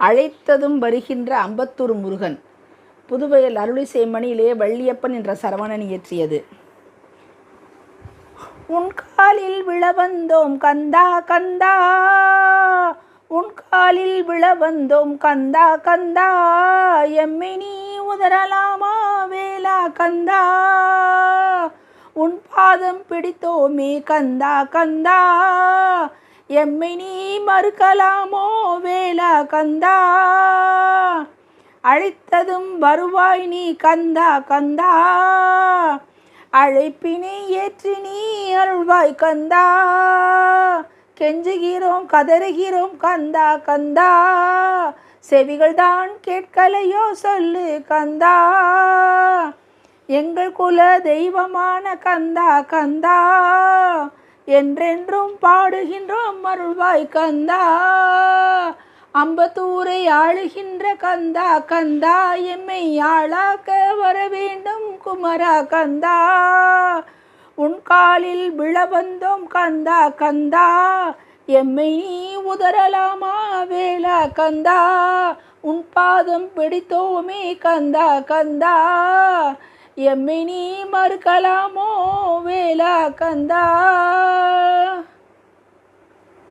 அழைத்ததும் வருகின்ற அம்பத்தூர் முருகன். புதுவையில் அருளிசை மணியிலே வள்ளியப்பன் என்ற சரவணன் இயற்றியது. உன் காலில் விழ வந்தோம் கந்தா கந்தா. உன் காலில் விழ வந்தோம் கந்தா கந்தா. எம்மை நீ உதறலாமா வேலா கந்தா. உன் பாதம் பிடித்தோமே கந்தா கந்தா. எம்மை நீ மறுக்கலாமோ வேலா கந்தா? அழைத்ததும் வருவாய் நீ கந்தா கந்தா? அழைப்பினை ஏற்றி நீ அருள்வாய் கந்தா? கெஞ்சுகிறோம் கதறுகிறோம் கந்தா கந்தா? செவிகள் தான் கேட்கலையோ சொல்லு கந்தா? எங்கள் குல தெய்வமான கந்தா கந்தா? என்றென்றும் பாடுகின்றோம் அருள்வாய் கந்தா. அம்பத்தூரை ஆளுகின்ற கந்தா கந்தா எம்மை ஆளாக்க வர வேண்டும் குமரா கந்தா. உன் காலில் விழ வந்தோம் கந்தா கந்தா. எம்மை நீ உதறலாமா வேலா கந்தா. உன் பாதம் பிடித்தோமே கந்தா கந்தா. எம்மினி மறுக்கலாமோ வேலா கந்தா?